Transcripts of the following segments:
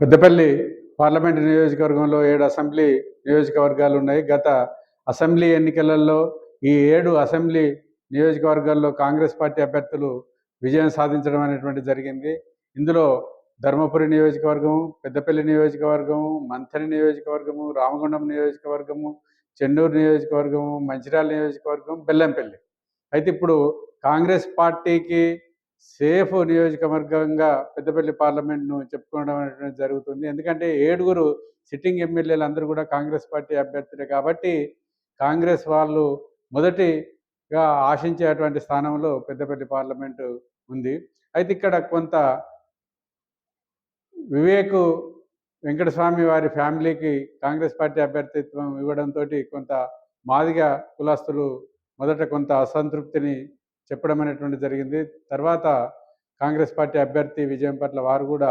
Peddapalli parliament నియోజకవర్గంలో ఏడు assembly నియోజకవర్గాలు ఉన్నాయి. గత అసెంబ్లీ ఎన్నికలలో ఈ ఏడు అసెంబ్లీ నియోజకవర్గాల్లో కాంగ్రెస్ పార్టీ అభ్యర్థులు విజయం సాధించడం అనేటువంటి జరిగింది. ఇందులో ధర్మపురి నియోజకవర్గం పెద్దపల్లి నియోజకవర్గము మంథని నియోజకవర్గము రామగుండం నియోజకవర్గము చెన్నూరు నియోజకవర్గము మంచిర్యాల నియోజకవర్గం బెల్లంపల్లి. అయితే ఇప్పుడు కాంగ్రెస్ పార్టీకి సేఫ్ నియోజకవర్గంగా పెద్దపల్లి పార్లమెంట్ను చెప్పుకోవడం అనేటువంటి జరుగుతుంది. ఎందుకంటే ఏడుగురు సిట్టింగ్ ఎమ్మెల్యేలు అందరూ కూడా కాంగ్రెస్ పార్టీ అభ్యర్థులే కాబట్టి కాంగ్రెస్ వాళ్ళు మొదటిగా ఆశించేటువంటి స్థానంలో పెద్దపల్లి పార్లమెంటు ఉంది. అయితే ఇక్కడ కొంత వివేక్ వెంకటస్వామి వారి ఫ్యామిలీకి కాంగ్రెస్ పార్టీ అభ్యర్థిత్వం ఇవ్వడంతో కొంత మాదిగ కులస్తులు మొదట కొంత అసంతృప్తిని చెప్పడం అనేటువంటి జరిగింది. తర్వాత కాంగ్రెస్ పార్టీ అభ్యర్థి విజయం పట్ల వారు కూడా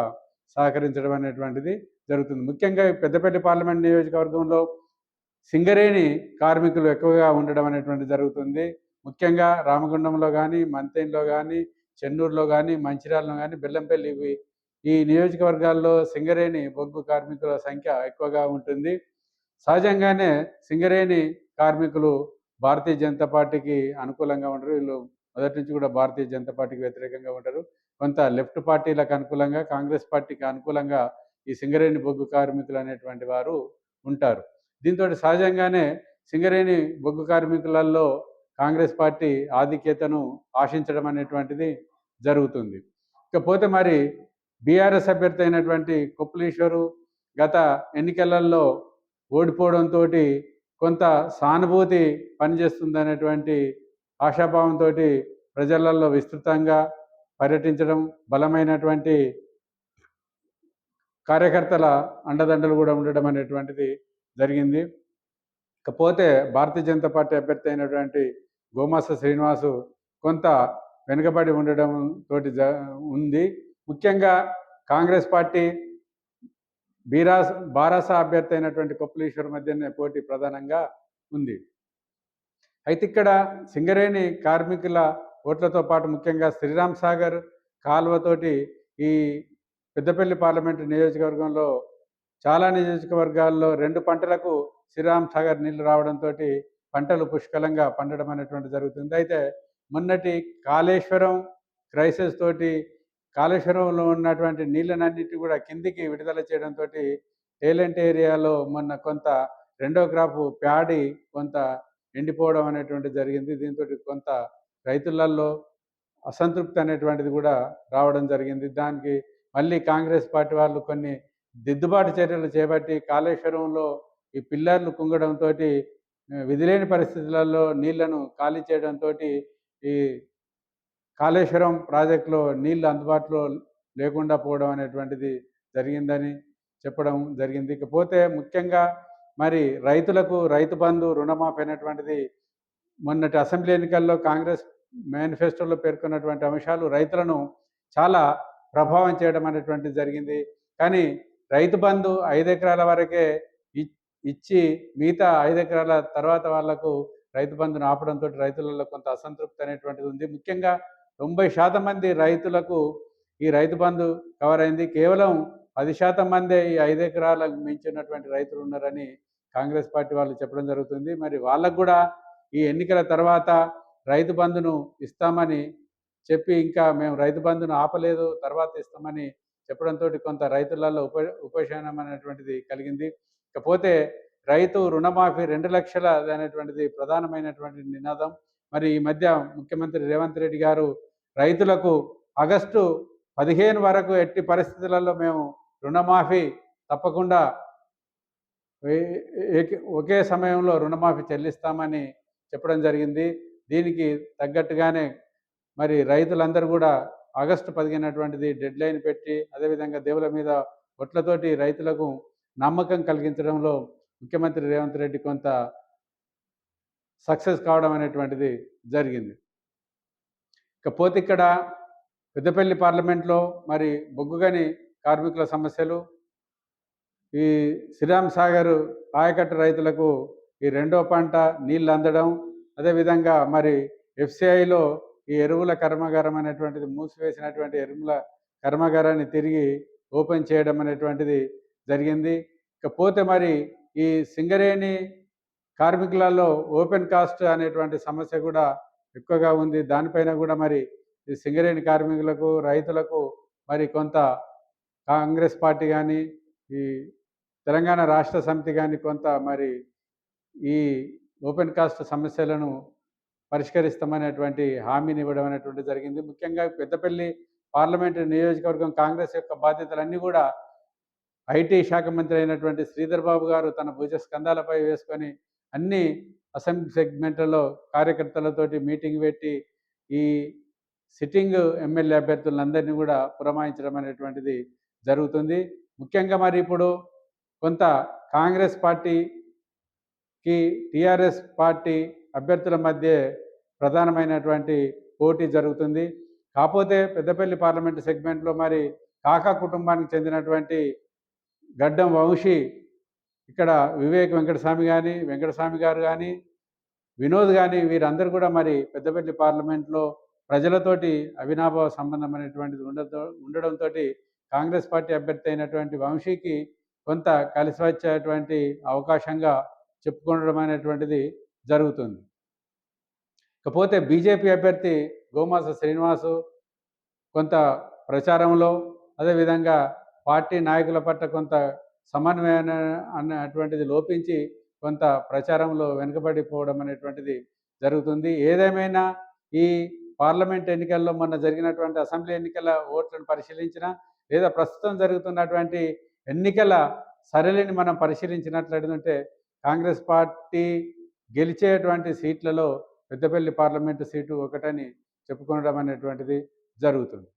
సహకరించడం అనేటువంటిది జరుగుతుంది. ముఖ్యంగా పెద్దపల్లి పార్లమెంట్ నియోజకవర్గంలో సింగరేణి కార్మికులు ఎక్కువగా ఉండడం అనేటువంటి జరుగుతుంది. ముఖ్యంగా రామగుండంలో కానీ మంతేన్లో కానీ చెన్నూరులో కానీ మంచిర్యాలలో కానీ బెల్లంపల్లి ఈ నియోజకవర్గాల్లో సింగరేణి బొగ్గు కార్మికుల సంఖ్య ఎక్కువగా ఉంటుంది. సహజంగానే సింగరేణి కార్మికులు భారతీయ జనతా పార్టీకి అనుకూలంగా ఉండరు. వీళ్ళు మొదటి నుంచి కూడా భారతీయ జనతా పార్టీకి వ్యతిరేకంగా ఉంటారు. కొంత లెఫ్ట్ పార్టీలకు అనుకూలంగా కాంగ్రెస్ పార్టీకి అనుకూలంగా ఈ సింగరేణి బొగ్గు కార్మికులు అనేటువంటి వారు ఉంటారు. దీంతో సహజంగానే సింగరేణి బొగ్గు కార్మికులలో కాంగ్రెస్ పార్టీ ఆధిక్యతను ఆశించడం అనేటువంటిది జరుగుతుంది. ఇకపోతే మరి బీఆర్ఎస్ అభ్యర్థి అయినటువంటి కొప్పులీశ్వరు గత ఎన్నికలలో ఓడిపోవడంతో కొంత సానుభూతి పనిచేస్తుంది అనేటువంటి ఆశాభావంతో ప్రజలలో విస్తృతంగా పర్యటించడం బలమైనటువంటి కార్యకర్తల అండదండలు కూడా ఉండడం అనేటువంటిది జరిగింది. ఇకపోతే భారతీయ జనతా పార్టీ అభ్యర్థి అయినటువంటి గోమాస శ్రీనివాసు కొంత వెనుకబడి ఉండడం తోటి జ ఉంది. ముఖ్యంగా కాంగ్రెస్ పార్టీ బీరాస్ బారాస అభ్యర్థి అయినటువంటి కొప్పులీశ్వర్ మధ్యనే పోటీ ప్రధానంగా ఉంది. అయితే ఇక్కడ సింగరేణి కార్మికుల ఓట్లతో పాటు ముఖ్యంగా శ్రీరామ్ సాగర్ కాలువతోటి ఈ పెద్దపల్లి పార్లమెంటు నియోజకవర్గంలో చాలా నియోజకవర్గాల్లో రెండు పంటలకు శ్రీరామ్ సాగర్ నీళ్ళు రావడంతో పంటలు పుష్కలంగా పండడం అనేటువంటి జరుగుతుంది. అయితే మొన్నటి కాళేశ్వరం క్రైసిస్ తోటి కాళేశ్వరంలో ఉన్నటువంటి నీళ్ళనన్నిటి కూడా కిందికి విడుదల చేయడంతో టేలెంట్ ఏరియాలో మొన్న కొంత రెండో క్రాపు ప్యాడి కొంత ఎండిపోవడం అనేటువంటి జరిగింది. దీంతో కొంత రైతులలో అసంతృప్తి అనేటువంటిది కూడా రావడం జరిగింది. దానికి మళ్ళీ కాంగ్రెస్ పార్టీ వాళ్ళు కొన్ని దిద్దుబాటు చర్యలు చేపట్టి కాళేశ్వరంలో ఈ పిల్లర్లు కుంగడంతో విధిలేని పరిస్థితులలో నీళ్ళను ఖాళీ చేయడంతో ఈ కాళేశ్వరం ప్రాజెక్టులో నీళ్ళు అందుబాటులో లేకుండా పోవడం అనేటువంటిది జరిగిందని చెప్పడం జరిగింది. ఇకపోతే ముఖ్యంగా మరి రైతులకు రైతు బంధు రుణమాఫీ అనేటువంటిది మొన్నటి అసెంబ్లీ ఎన్నికల్లో కాంగ్రెస్ మేనిఫెస్టోలో పేర్కొన్నటువంటి అంశాలు రైతులను చాలా ప్రభావం చేయడం అనేటువంటిది జరిగింది. కానీ రైతు బంధు ఐదు ఎకరాల వరకే ఇచ్చి మిగతా ఐదు ఎకరాల తర్వాత వాళ్ళకు రైతు బంధును ఆపడంతో రైతులలో కొంత అసంతృప్తి అనేటువంటిది ఉంది. ముఖ్యంగా తొంభై శాతం మంది రైతులకు ఈ రైతు బంధు కవర్ అయింది. కేవలం పది శాతం మందే ఈ ఐదు ఎకరాలకు మించినటువంటి రైతులు ఉన్నారని కాంగ్రెస్ పార్టీ వాళ్ళు చెప్పడం జరుగుతుంది. మరి వాళ్ళకు కూడా ఈ ఎన్నికల తర్వాత రైతు బంధును ఇస్తామని చెప్పి ఇంకా మేము రైతు బంధును ఆపలేదు తర్వాత ఇస్తామని చెప్పడంతో కొంత రైతులలో ఉప ఉపశమనం అనేటువంటిది కలిగింది. ఇకపోతే రైతు రుణమాఫీ రెండు లక్షల అనేటువంటిది ప్రధానమైనటువంటి నినాదం. మరి ఈ మధ్య ముఖ్యమంత్రి రేవంత్ రెడ్డి గారు రైతులకు ఆగస్టు పదిహేను వరకు ఎట్టి పరిస్థితులలో మేము రుణమాఫీ తప్పకుండా ఒకే సమయంలో రుణమాఫీ చెల్లిస్తామని చెప్పడం జరిగింది. దీనికి తగ్గట్టుగానే మరి రైతులందరూ కూడా ఆగస్టు పదిహేనటువంటిది డెడ్ లైన్ పెట్టి అదేవిధంగా దేవుల మీద ఒట్లతోటి రైతులకు నమ్మకం కలిగించడంలో ముఖ్యమంత్రి రేవంత్ రెడ్డి కొంత సక్సెస్ కావడం అనేటువంటిది జరిగింది. ఇకపోతే ఇక్కడ పెద్దపల్లి పార్లమెంట్లో మరి బొగ్గుగని కార్మికుల సమస్యలు ఈ శ్రీరామ్ సాగర్ ఆయకట్టు రైతులకు ఈ రెండో పంట నీళ్ళు అందడం అదేవిధంగా మరి ఎఫ్సిఐలో ఈ ఎరువుల కర్మాగారం అనేటువంటిది మూసివేసినటువంటి ఎరువుల కర్మాగారాన్ని తిరిగి ఓపెన్ చేయడం అనేటువంటిది జరిగింది. ఇకపోతే మరి ఈ సింగరేణి కార్మికులలో ఓపెన్ కాస్ట్ అనేటువంటి సమస్య కూడా ఎక్కువగా ఉంది. దానిపైన కూడా మరి ఈ సింగరేణి కార్మికులకు రైతులకు మరి కొంత కాంగ్రెస్ పార్టీ కానీ ఈ తెలంగాణ రాష్ట్ర సమితి కానీ కొంత మరి ఈ ఓపెన్ కాస్ట్ సమస్యలను పరిష్కరిస్తామనేటువంటి హామీని ఇవ్వడం అనేటువంటి జరిగింది. ముఖ్యంగా పెద్దపల్లి పార్లమెంటు నియోజకవర్గం కాంగ్రెస్ యొక్క బాధ్యతలన్నీ కూడా ఐటీ శాఖ మంత్రి అయినటువంటి శ్రీధర్ బాబు గారు తన భుజ స్కంధాలపై వేసుకొని అన్ని అసెంబ్లీ సెగ్మెంట్లలో కార్యకర్తలతోటి మీటింగ్ పెట్టి ఈ సిట్టింగ్ ఎమ్మెల్యే అభ్యర్థులందరినీ కూడా పురమాయించడం అనేటువంటిది జరుగుతుంది. ముఖ్యంగా మరి ఇప్పుడు కొంత కాంగ్రెస్ పార్టీకి టీఆర్ఎస్ పార్టీ అభ్యర్థుల మధ్య ప్రధానమైనటువంటి పోటీ జరుగుతుంది. కాకపోతే పెద్దపల్లి పార్లమెంటు సెగ్మెంట్లో మరి కాకా కుటుంబానికి చెందినటువంటి గడ్డం వంశీ ఇక్కడ వివేక్ వెంకటస్వామి కానీ వెంకటస్వామి గారు కానీ వినోద్ కానీ వీరందరూ కూడా మరి పెద్దపల్లి పార్లమెంట్లో ప్రజలతోటి అవినాభావ సంబంధం అనేటువంటిది ఉండడంతో కాంగ్రెస్ పార్టీ అభ్యర్థి అయినటువంటి వంశీకి కొంత కలిసి వచ్చేటువంటి అవకాశంగా చెప్పుకోవడం అనేటువంటిది జరుగుతుంది. ఇకపోతే బీజేపీ అభ్యర్థి గోమాస శ్రీనివాసు కొంత ప్రచారంలో అదేవిధంగా పార్టీ నాయకుల పట్ల కొంత సమన్వయం అన్నటువంటిది లోపించి కొంత ప్రచారంలో వెనుకబడిపోవడం అనేటువంటిది జరుగుతుంది. ఏదేమైనా ఈ పార్లమెంట్ ఎన్నికల్లో మొన్న జరిగినటువంటి అసెంబ్లీ ఎన్నికల ఓట్లను పరిశీలించిన లేదా ప్రస్తుతం జరుగుతున్నటువంటి ఎన్నికల సరళిని మనం పరిశీలించినట్లయితే కాంగ్రెస్ పార్టీ గెలిచేటువంటి సీట్లలో పెద్దపల్లి పార్లమెంటు సీటు ఒకటని చెప్పుకోవడం అనేటువంటిది జరుగుతుంది.